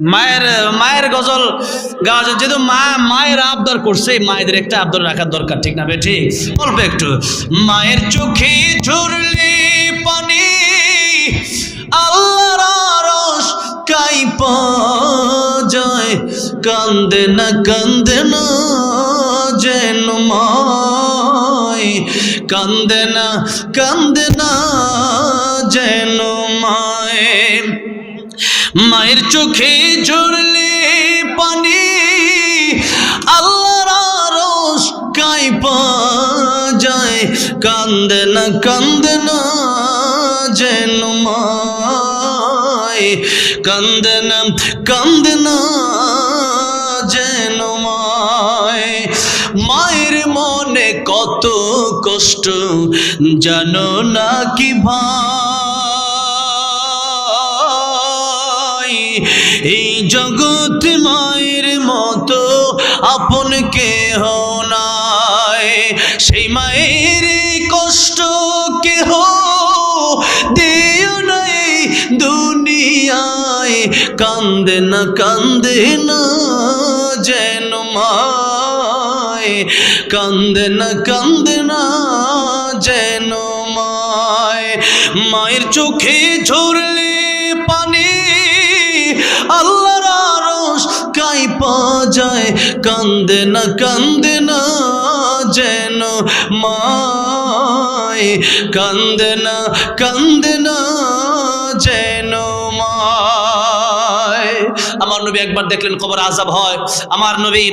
মায়ের মায়ের গজল গাওয়া। যেহেতু মা, মায়ের আবদার করছে মায়েদের একটা আবদার রাখার দরকার, ঠিক না বেঠি অল্প একটু। মায়ের চোখে ঝরলে পানি, আল্লাহর আরশ কাই যায়। কান্দে না কান্দে না যেন মায়। কান্দে না কান্দে না যেন মায়। মায়ের চোখে ঝরলে পানি, আল্লাহর কাইপা যায় কান্দে না কান্দে না যেন মায়, কান্দে না কান্দে না যেন মায়। মায়ের মনে কত কষ্ট, জানো না কি ভাই? এই জগৎ মায়ের মতো আপন কেহ নাই। সেই মায়ের কষ্ট কেহ দিও নাই দুনিয়ায়। কান্দে না কান্দে না যেন মায়। কান্দে না কান্দে না যেন মায়। মায়ের চোখে ঝরলে পানি আল্লাহর আরশ কাই কাইপা যায়, কান্দে না কান্দে না যেন মায়। কান্দে না কান্দে না যেন মায়। আমার নবী একবার দেখলেন কবর আজাব হয়। আমার নবী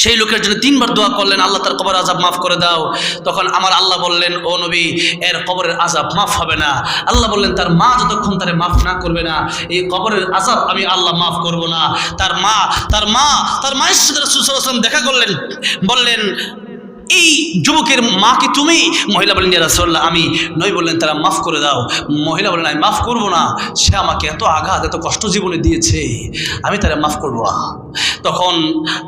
সেই লোকের জন্য তিনবার দোয়া করলেন, আল্লাহ তার কবর আজাব মাফ করে দাও। তখন আমার আল্লাহ বললেন, ও নবী, এর কবরের আজাব মাফ হবে না। আল্লাহ বললেন, তার মা যতক্ষণ তারে মাফ না করবে না, এই কবরের আজাব আমি আল্লাহ মাফ করব না। তার মা তার মা, তার মায়ের সাথে রাসূল দেখা করলেন, বললেন, এই যুবকের মা কি তুমি? মহিলা বলেন রাসল্লাহ আমি। নই বললেন, তারা মাফ করে দাও। মহিলা বলেন আমি মাফ করব না, সে আমাকে এত আঘাত, এত কষ্ট জীবনে দিয়েছে, আমি তারা মাফ করব না। তখন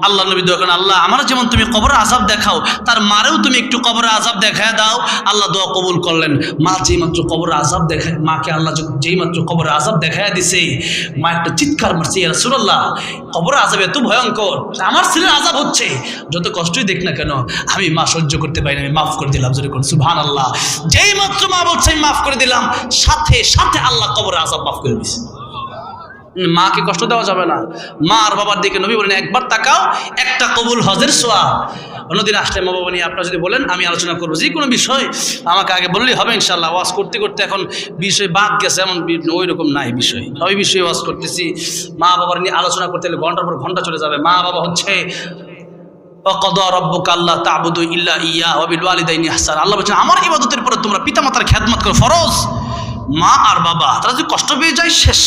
আল্লাহ নবী দোয়া করেন, আল্লাহ আমার যেমন তুমি কবর আজাব দেখাও, তার মারেও তুমি একটু কবর আজাব দেখায় দাও। আল্লাহ দোয়া কবুল করলেন। মা যেই মাত্র কবর আজাব দেখায় মাকে আল্লাহ যেই মাত্র কবর আজাব দেখায় দিছে, মা একটা চিৎকার মারছে, ইয়া রাসূলুল্লাহ, কবর আজাব এত ভয়ঙ্কর, আমার ছেলের আজাব হচ্ছে। যত কষ্টই দেখ না কেন, আমি মা সহ্য করতে পারি না, আমি মাফ করে দিলাম যদি কোন সুবহান আল্লাহ যেই মাত্র মা বলছে, আমি মাফ করে দিলাম, সাথে সাথে আল্লাহ কবর আজাব মাফ করে দিছে। মাকে কষ্ট দেওয়া যাবে না। মা আর বাবার দিকে নবী বলেন, একবার তাকাও, একটা কবুল হজের সোয়া অন্যদিন আসলে মা বাবা নিয়ে আপনারা যদি বলেন, আমি আলোচনা করব। যে কোনো বিষয় আমাকে আগে বললেই হবে ইনশাল্লাহ ওয়াজ করতে করতে এখন বিষয় বাদ গেছে, এমন ওই রকম নাই বিষয়। সবই বিষয়ে ওয়াজ করতেছি। মা বাবার নিয়ে আলোচনা করতে গেলে ঘণ্টার পর ঘণ্টা চলে যাবে। মা বাবা হচ্ছে ইল্লা ইয়া আল্লাহ বলছেন, আমার ইবাদতের পরে তোমরা পিতামাতার খেদমত করো, ফরজ। মা আর বাবা, তারা যদি কষ্ট পেয়ে যায়, শেষ।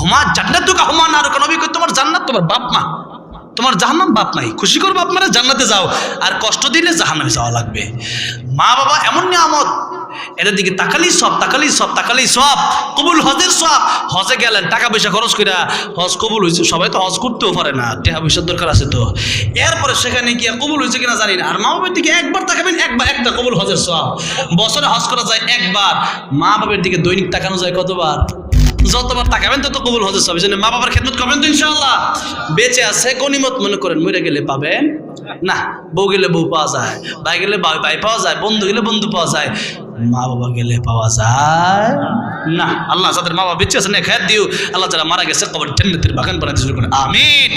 হুমা জান্নাত তুকা হুমা না রুকা নবী তোমার জান্নাত তোমার বাপ মা। তোমার জাহান্নাম বাপ নাই খুশি করো বাপ মারে, জান্নাতে যাও। আর কষ্ট দিলে জাহান্নামে যাওয়া লাগবে। মা বাবা এমন নিয়ামত। এটার দিকে তাকালি সব তাকালি সব তাকালি সব। কবুল হজের সব। হজে গেলেন, টাকা পয়সা খরচ করে হজ কবুল হয়েছে সবাই তো হজ করতেও পারে না টাকা পয়সার দরকার আছে তো। এরপরে সেখানে গিয়ে কবুল হয়েছে কিনা জানি না। আর মা বাবার দিকে একবার তাকাবেন, একবার একটা কবুল হজের সব। বছরে হজ করা যায় একবার। মা বাবার দিকে দৈনিক তাকানো যায় কতবার? যতবার তাকাবেন, তত কবুল হজের সব জন্য মা বাবার খেদমত করবেন তো ইনশাআল্লাহ। বেঁচে আছে গনিমত মনে করেন, মরে গেলে পাবেন না। বউ গেলে বউ পাওয়া যায়, ভাই গেলে ভাই ভাই পাওয়া যায়, বন্ধু গেলে বন্ধু পাওয়া যায়, মা বাবা গেলে পাওয়া যায় না। আল্লাহ যাদের মা বাবা বেঁচে আছে না খেয়াল দিও। আল্লাহ যারা মারা গেছে, কবর জান্নাতের বাগান বানাতে শুরু করে আমিন।